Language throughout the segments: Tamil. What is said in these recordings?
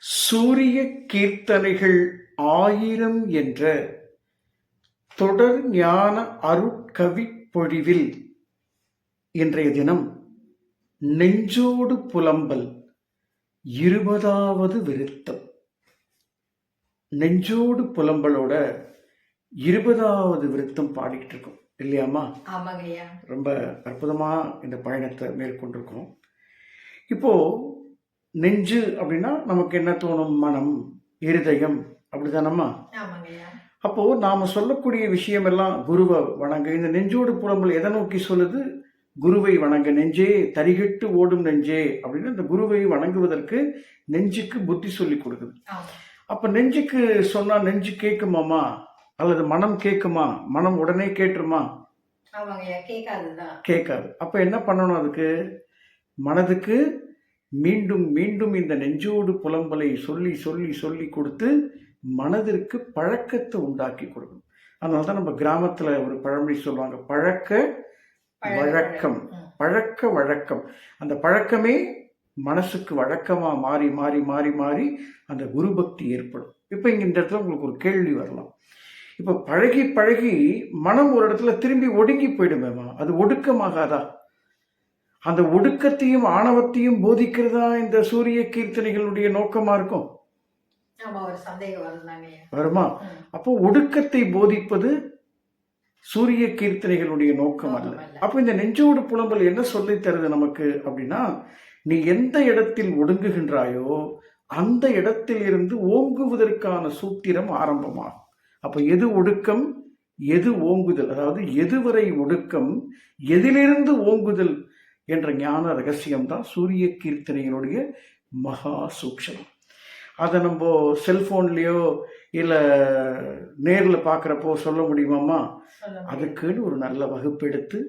சூரிய கீர்த்தனைகள் ஆயிரம் என்ற தொடர் ஞான அருட்கவிப் பொழிவில் இன்றைய தினம் நெஞ்சோடு புலம்பல் இருபதாவது விருத்தம். நெஞ்சோடு புலம்பலோட இருபதாவது விருத்தம் பாடிக்கிட்டு இருக்கோம். இல்லையாம்மா? ஆமாங்கய்யா. ரொம்ப அற்புதமா இந்த பயணத்தை மேற்கொண்டிருக்கோம். இப்போ நெஞ்சு அப்படின்னா நமக்கு என்ன தோணும்? மனம் இருதயம். அப்படிதானம்மா? அப்போ நாம சொல்லக்கூடிய விஷயமெல்லாம் குருவை வணங்க. இந்த நெஞ்சோடு புலம்பல் எதை நோக்கி சொல்லுது? குருவை வணங்க. நெஞ்சே தரிகட்டு ஓடும் நெஞ்சே அப்படின்னு இந்த குருவை வணங்குவதற்கு நெஞ்சுக்கு புத்தி சொல்லி கொடுக்குது. அப்ப நெஞ்சுக்கு சொன்னா நெஞ்சு கேட்குமாமா அல்லது மனம் கேட்குமா? மனம் உடனே கேட்டுருமா? கேட்காது. அப்ப என்ன பண்ணணும் அதுக்கு? மனதுக்கு மீண்டும் மீண்டும் இந்த நெஞ்சோடு புலம்பலை சொல்லி சொல்லி சொல்லி கொடுத்து மனதிற்கு பழக்கத்தை உண்டாக்கி கொடுக்கணும். அதனால தான் நம்ம கிராமத்துல ஒரு பழமொழி சொல்லுவாங்க பழக்க வழக்கம். பழக்க வழக்கம். அந்த பழக்கமே மனசுக்கு வழக்கமா மாறி மாறி மாறி மாறி அந்த குரு பக்தி ஏற்படும். இப்போ இங்க இந்த இடத்துல உங்களுக்கு ஒரு கேள்வி வரலாம். இப்போ பழகி பழகி மனம் ஒரு இடத்துல திரும்பி ஒடுங்கி போயிடுமேமா அது ஒடுக்கமாகாதா? அந்த ஒடுக்கத்தையும் ஆணவத்தையும் போதிக்கிறதா இந்த சூரிய கீர்த்தனைகளுடைய நோக்கமா இருக்கும்? வருமா. அப்போ ஒடுக்கத்தை போதிப்பது சூரிய கீர்த்தனைகளுடைய நோக்கம் அல்ல. அப்போ இந்த நெஞ்சோடு புலம்பல் என்ன சொல்லித் தருது நமக்கு அப்படின்னா நீ எந்த இடத்தில் ஒடுங்குகின்றாயோ அந்த இடத்தில் இருந்து ஓங்குவதற்கான சூத்திரம் ஆரம்பமாகும். அப்ப எது ஒடுக்கம்? எது ஓங்குதல்? அதாவது எதுவரை ஒடுக்கம்? எதிலிருந்து ஓங்குதல்? என்ற ஞான ரகசியம்தான் சூரிய கீர்த்தனைகளுடைய மகா சூக்ஷமம். அதை நம்ம செல்போன்லயோ இல்லை நேரில் பார்க்குறப்போ சொல்ல முடியுமாம்மா. அதுக்குன்னு ஒரு நல்ல வகுப்பு எடுத்து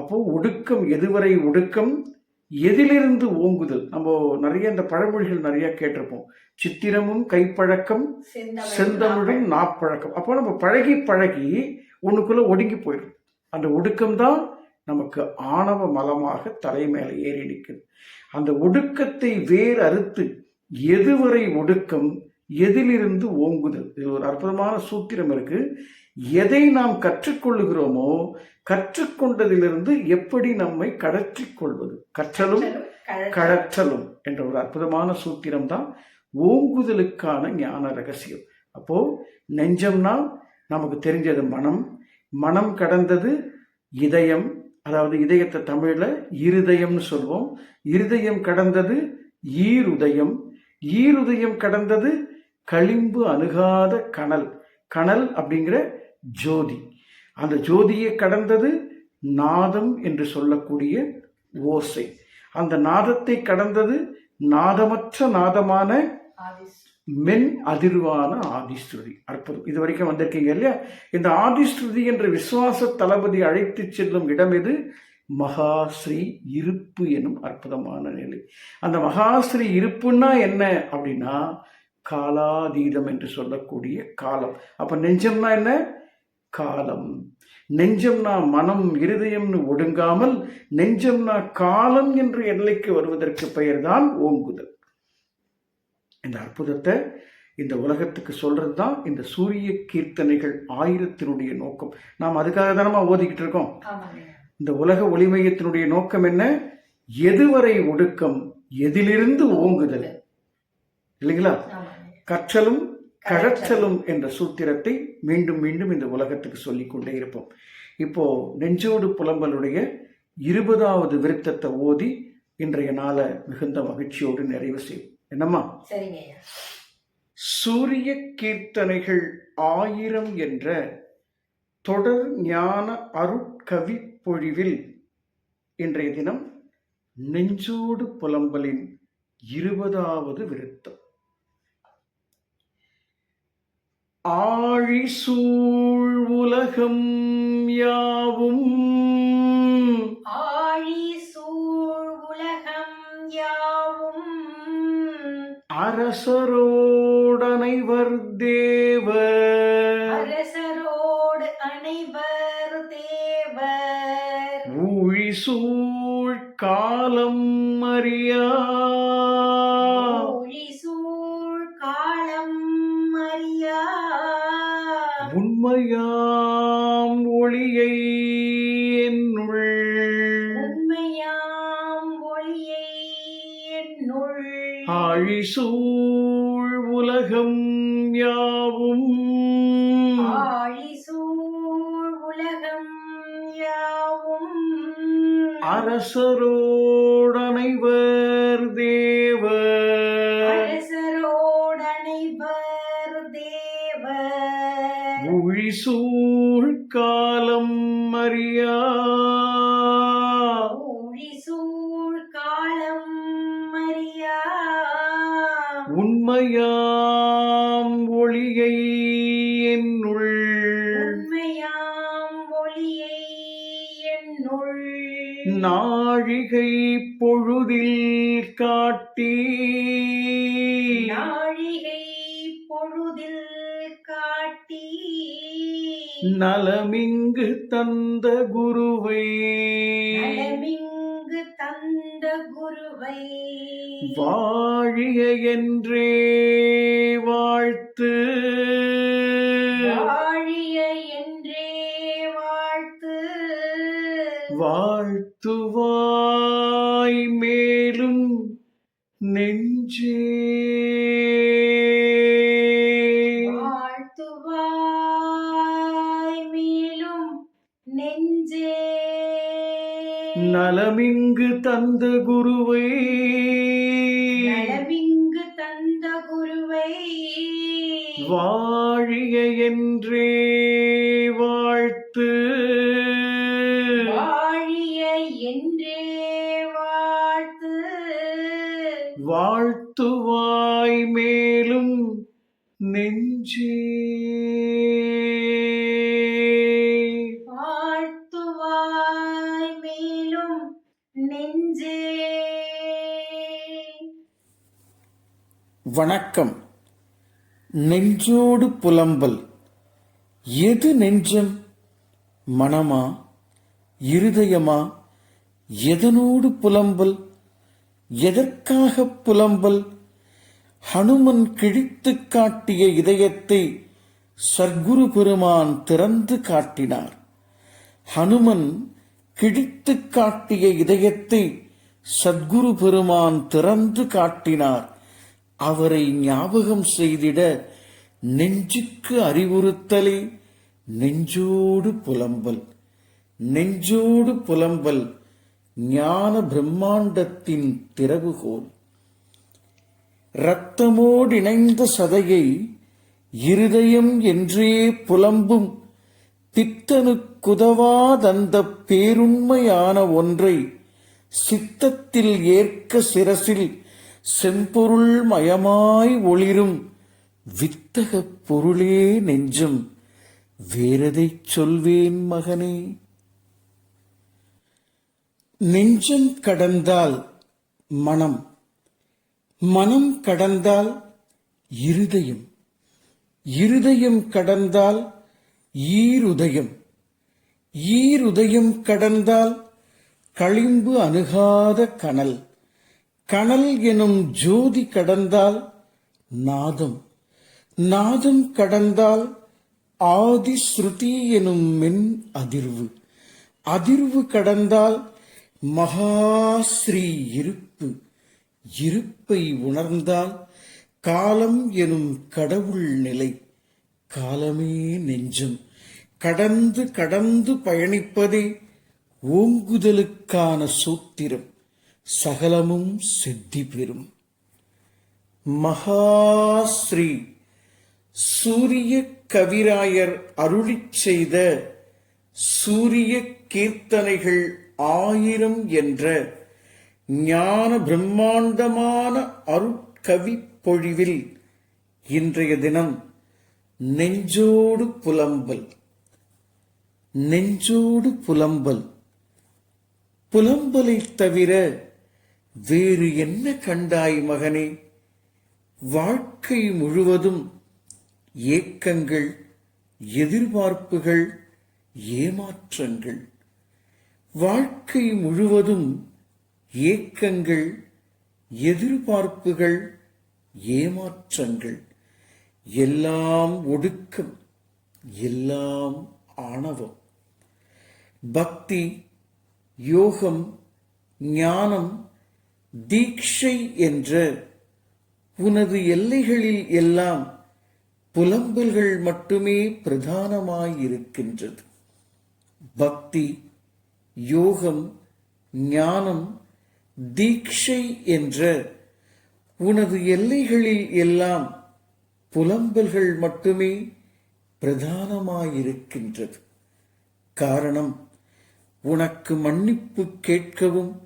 அப்போ ஒடுக்கம் எதுவரை ஒடுக்கம் எதிலிருந்து ஓங்குதல்? நம்ம நிறைய இந்த பழமொழிகள் நிறைய கேட்டிருப்போம். சித்திரமும் கைப்பழக்கம் செந்தமிழ் செந்தமிழும் நாப்பழக்கம். அப்போ நம்ம பழகி பழகி ஒண்ணுக்குள்ள ஒடுங்கி போயிடும். அந்த ஒடுக்கம் தான் நமக்கு ஆணவ மலமாக தலை மேலே ஏறி நிற்குது. அந்த ஒடுக்கத்தை வேர் அறுத்து எதுவரை ஒடுக்கம் எதிலிருந்து ஓங்குதல்? இது ஒரு அற்புதமான சூத்திரம் இருக்கு. எதை நாம் கற்றுக்கொள்ளுகிறோமோ கற்றுக்கொண்டதிலிருந்து எப்படி நம்மை கடற்றிக் கொள்வது கற்றலும் கழற்ற- கழற்றலும் என்ற ஒரு அற்புதமான சூத்திரம் தான் ஓங்குதலுக்கான ஞான ரகசியம். அப்போ நெஞ்சம்னா நமக்கு தெரிஞ்சது மனம். மனம் கடந்தது இதயம் அதாவது இதயத்தை தமிழில் இருதயம்னு சொல்வோம். இருதயம் கடந்தது ஈருதயம். ஈருதயம் கடந்தது களிம்பு அணுகாத கனல். கனல் அப்படிங்கிற ஜோதி. அந்த ஜோதியை கடந்தது நாதம் என்று சொல்லக்கூடிய ஓசை. அந்த நாதத்தை கடந்தது நாதமற்ற நாதமான மென் அதிர்வான ஆதிஸ்ருதி. அற்புதம். இது வரைக்கும் வந்திருக்கீங்க இல்லையா? இந்த ஆதிஸ்ருதி என்ற விசுவாச தளபதி அழைத்து செல்லும் இடம் எது? மகாஸ்ரீ இருப்பு எனும் அற்புதமான நிலை. அந்த மகாஸ்ரீ இருப்புன்னா என்ன அப்படின்னா காலாதீதம் என்று சொல்லக்கூடிய காலம். அப்ப நெஞ்சம்னா என்ன? காலம். நெஞ்சம்னா மனம் இருதயம்னு ஒடுங்காமல் நெஞ்சம்னா காலம் என்ற எல்லைக்கு வருவதற்கு பெயர்தான் ஓங்குதல். இந்த அற்புதத்தை இந்த உலகத்துக்கு சொல்றது தான் இந்த சூரிய கீர்த்தனைகள் ஆயிரத்தினுடைய நோக்கம். நாம் அதுக்காக தானமா ஓதிக்கிட்டு இருக்கோம்? இந்த உலக ஒளிமையத்தினுடைய நோக்கம் என்ன? எதுவரை ஒடுக்கம் எதிலிருந்து ஓங்குதல். இல்லைங்களா? கற்றலும் கழற்றலும் என்ற சூத்திரத்தை மீண்டும் மீண்டும் இந்த உலகத்துக்கு சொல்லிக் கொண்டே இருப்போம். இப்போ நெஞ்சோடு புலம்பலுடைய இருபதாவது விருத்தத்தை ஓதி இன்றைய நாளை மிகுந்த மகிழ்ச்சியோடு நிறைவு செய்யும் என்னம்மா? சூரிய கீர்த்தனைகள் ஆயிரம் என்ற தொடர் ஞான அருட்கவி பொழிவில் இன்றைய தினம் நெஞ்சோடு புலம்பலின் இருபதாவது விருத்தம். ஆழி சூழ் உலகம் யாவும் அரசரோடு அனைவர் தேவர். அரசரோடு அனைவர் தேவர். ஊழி சூழ் காலம் அறியா. ஊழி சூழ் காலம் அறியா. உண்மையாம் ஒளியை என்னுள். உண்மையாம் ஒளியை என்னுள். ஆழிசூழ் உலகம் யாவும்? ஆழிசூழ் உலகம் யாவும்? அரசரோடனைவர் தேவர். அரசரோடனைவர் தேவர். ஊழிசூழ் காலம் நாழிகை பொழுதில் காட்டி. நாழிகை பொழுதில் காட்டி. நலமிங்கு தந்த குருவை. நலமிங்கு தந்த குருவை. வாழிய என்றே வாழ்த்து. நலமிங்கு தந்த குருவை. நலமிங்கு தந்த குருவை. வாழிய என்றே வாழ்த்து. வாழிய என்றே வாழ்த்து. வாழ்த்துவாய் மேலும் நெஞ்சே. வணக்கம். நெஞ்சோடு புலம்பல். எது நெஞ்சம்? மனமா? இருதயமா? எதனோடு புலம்பல்? எதற்காக புலம்பல்? ஹனுமன் கிழித்து காட்டிய இதயத்தை சர்க்குரு பெருமான் திறந்து காட்டினார். ஹனுமன் கிழித்து காட்டிய இதயத்தை சத்குரு பெருமான் திறந்து காட்டினார். அவரை ஞாபகம் செய்திட நெஞ்சுக்கு அறிவுறுத்தலே. நெஞ்சோடு புலம்பல். நெஞ்சோடு புலம்பல் ஞான பிரம்மாண்டத்தின் திறவுகோல். இரத்தமோடிணைந்த சதையை இருதயம் என்றே புலம்பும். பித்தனுக்குதவாதந்த பேருண்மையான ஒன்றை சித்தத்தில் ஏற்க சிரசில் செம்பொருள் மயமாய் ஒளிரும் வித்தக பொருளே நெஞ்சம். வேறதை சொல்வேன் மகனே? நெஞ்சம் கடந்தால் மனம் மனம் கடந்தால் இருதயம் இருதயம் கடந்தால் ஈருதயம் ஈருதயம் கடந்தால் களிம்பு அணுகாத கனல். கனல் எனும் ஜோதி கடந்தால் நாதம். நாதம் கடந்தால் ஆதி ஸ்ருதி எனும் மென் அதிர்வு. அதிர்வு கடந்தால் மகாஸ்ரீ இருப்பு. இருப்பை உணர்ந்தால் காலம் எனும் கடவுள் நிலை. காலமே நெஞ்சம். கடந்து கடந்து பயணிப்பதே ஓங்குதலுக்கான சூத்திரம். சகலமும் சித்தி பெறும். மகாஸ்ரீ சூரிய கவிராயர் அருளிச் செய்த சூரிய கீர்த்தனைகள் ஆயிரம் என்ற ஞான பிரம்மாண்டமான அருட்கவி பொழிவில் இன்றைய தினம் நெஞ்சோடு புலம்பல். நெஞ்சோடு புலம்பல். புலம்பலைத் தவிர வேறு என்ன கண்டாய் மகனே? வாழ்க்கை முழுவதும் ஏக்கங்கள் எதிர்பார்ப்புகள் ஏமாற்றங்கள். வாழ்க்கை முழுவதும் ஏக்கங்கள் எதிர்பார்ப்புகள் ஏமாற்றங்கள். எல்லாம் ஒடுக்கம் எல்லாம் ஆணவம். பக்தி யோகம் ஞானம் தீக்ஷை என்ற உனது எல்லைகளில் எல்லாம் புலம்பல்கள் மட்டுமே பிரதானமாயிருக்கின்றது. பக்தி யோகம் ஞானம் தீக்ஷை என்ற உனது எல்லைகளில் எல்லாம் புலம்பல்கள் மட்டுமே பிரதானமாயிருக்கின்றது. காரணம் உனக்கு மன்னிப்பு கேட்கவும்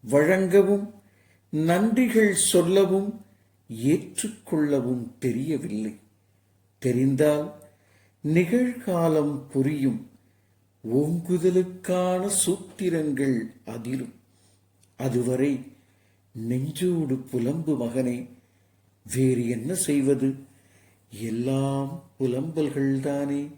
வழங்கவும் நன்றிகள் சொல்லவும் ஏற்றுக்கொள்ளவும் தெரியவில்லை. தெரிந்தால் நிகழ்காலம் புரியும் ஓங்குதலுக்கான சூத்திரங்கள் அதிலும் அதுவரை நெஞ்சோடு புலம்பு மகனே வேறு என்ன செய்வது? எல்லாம் புலம்பல்கள்தானே.